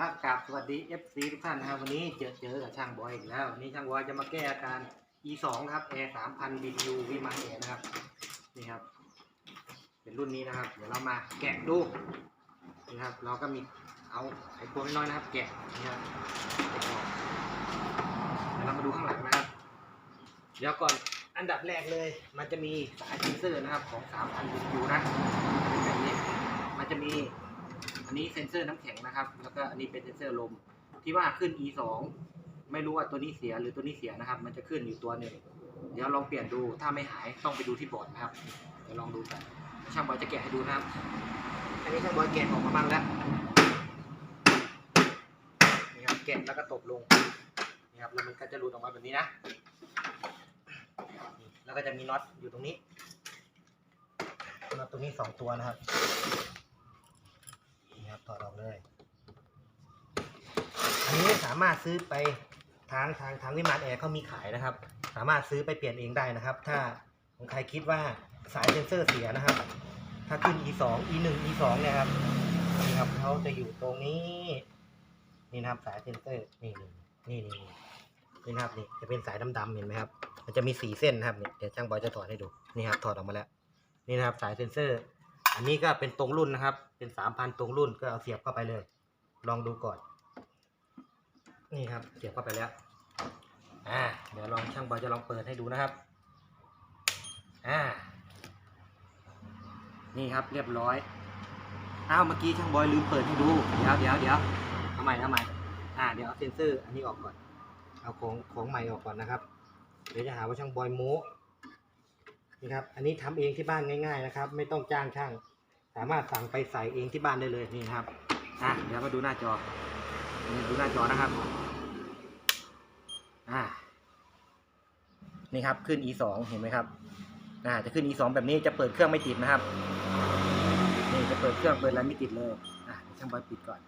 รักกับสวัสดี FC ทุกท่านนะครับวันนี้เจอเจอกับช่างบอยอีกแล้ววันนี้ช่างบอยจะมาแก้อาการ E2 ครับ Air 3000 BTU วิมานแอร์นะครับนี่ครับ เป็นรุ่นนี้นะครับ เดี๋ยวเรามาแกะดูนี่ครับ เราก็มีเอาไขควงน้อยๆนะครับ แกะนี่ครับเดี๋ยวเรามาดูข้างหลังนะครับ เดี๋ยวก่อนอันดับแรกเลย มันจะมีสายเซนเซอร์นะครับของ 3,000 BTU นะแบบนี้มันจะมี อันนี้เซ็นเซอร์น้ำแข็งนะครับ แล้วก็อันนี้เป็นเซ็นเซอร์ลม ที่ว่าขึ้น e 2ไม่รู้ว่าตัวนี้เสียหรือตัวนี้เสียนะครับ มันจะขึ้นอยู่ตัวหนึ่ง เดี๋ยวลองเปลี่ยนดู ถ้าไม่หายต้องไปดูที่บอร์ดนะครับ เดี๋ยวลองดูกัน ช่างบอยจะแกะให้ดูนะครับ อันนี้ช่างบอยแกะออกมาบ้างแล้ว นี่ครับแกะแล้วก็ตบลง นี่ครับแล้วมันก็จะหลุดออกมาแบบนี้นะ แล้วก็จะมีน็อตอยู่ตรงนี้น็อตตรงนี้สองตัวนะครับ นี่ครับถอดออก เลย อันนี้สามารถซื้อไปทางทางทางวิมานแอร์เขามีขายนะครับ สามารถซื้อไปเปลี่ยนเองได้นะครับ ถ้าของใครคิดว่าสายเซนเซอร์เสียนะครับ ถ้าขึ้น e 2 e 1 e 2เนี่ยครับนี่ครับเขาจะอยู่ตรงนี้นี่นะครับสายเซนเซอร์นี่นี่นี่นี่นี่นะครับนี่จะเป็นสายดำๆเห็นไหมครับ มันจะมีสีเส้นนะครับนี่เดี๋ยวช่างบอยจะถอดให้ดูนี่ครับถอดออกมาแล้วนี่นะครับสายเซนเซอร์ อันนี้ก็เป็นตรงรุ่นนะครับ เป็นสามพันตรงรุ่นก็เอาเสียบเข้าไปเลย ลองดูก่อน นี่ครับ เสียบเข้าไปแล้ว อ่า เดี๋ยวลองช่างบอยจะลองเปิดให้ดูนะครับ อ่า นี่ครับเรียบร้อย อ้าวเมื่อกี้ช่างบอยลืมเปิดให้ดู เดี๋ยวเดี๋ยวเดี๋ยวเอาใหม่เอาใหม่อ่า เดี๋ยวเอาเซนเซอร์อันนี้ออกก่อน เอาของของใหม่ออกก่อนนะครับ เดี๋ยวจะหาว่าช่างบอยโม้ นี่ครับ อันนี้ทำเองที่บ้านง่าย ๆ นะครับ ไม่ต้องจ้างช่าง สามารถสั่งไปใส่เองที่บ้านได้เลยนี่ครับอะเดี๋ยวมาดูหน้าจอนี่ดูหน้าจอนะครับอ่านี่ครับขึ้น e 2เห็นไหมครับอ่าจะขึ้น e 2แบบนี้จะเปิดเครื่องไม่ติดนะครับนี่จะเปิดเครื่องเปิดอะไรไม่ติดเลยอะช่างบอยปิดก่อน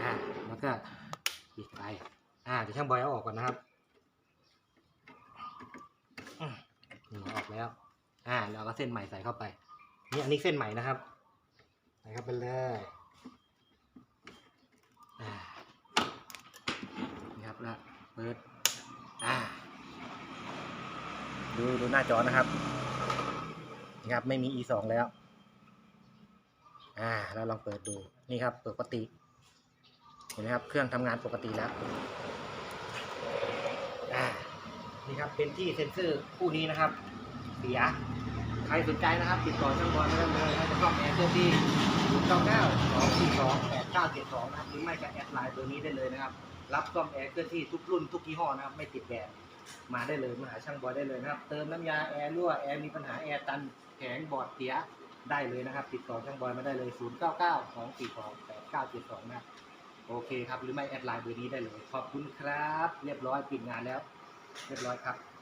อ่าแล้วก็ปิดไปอ่าเดี๋ยวช่างบอยเอาออกก่อนนะครับ อื มนี่ออกแล้ว อ่าแล้วก็เส้นใหม่ใส่เข้าไปนี่อันนี้เส้นใหม่นะครับใส่เข้าไปเลยนี่ครับแล้วเปิดอ่าดูดูหน้าจอนะครับนี่ครับไม่มี e 2แล้ว อ่าแล้วลองเปิดดูนี่ครับเปิดปกติเห็นไหมครับ เครื่องทำงานปกติแล้วอ่า นี่ครับเป็นที่เซ็นเซอร์คู่นี้นะครับ เสีย ใครสนใจนะครับ ติดต่อช่างบอลได้เลยให้จะซ่อมแอร์เครื่องที่0 9 9 2 4 2 8 9 7 2นะครับหรือไม่ก็แอดไลน์ตัวนี้ได้เลยนะครับ รับซ่อมแอร์เครื่องที่ทุกรุ่นทุกยี่ห้อนะครับ ไม่ติดแบบมาได้เลยมาหาช่างบอยได้เลยนะครับ เติมน้ำยาแอร์รั่วแอร์มีปัญหาแอร์ตันแข็งบอดเสียได้เลยนะครับ ติดต่อช่างบอยมาได้เลย 0 9 9 2 4 2 8 9 7 2 นะครับโอเคครับ หรือไม่แอดไลน์เบอร์นี้ได้เลย ขอบคุณครับ เรียบร้อยปิดงานแล้ว เรียบร้อยครับ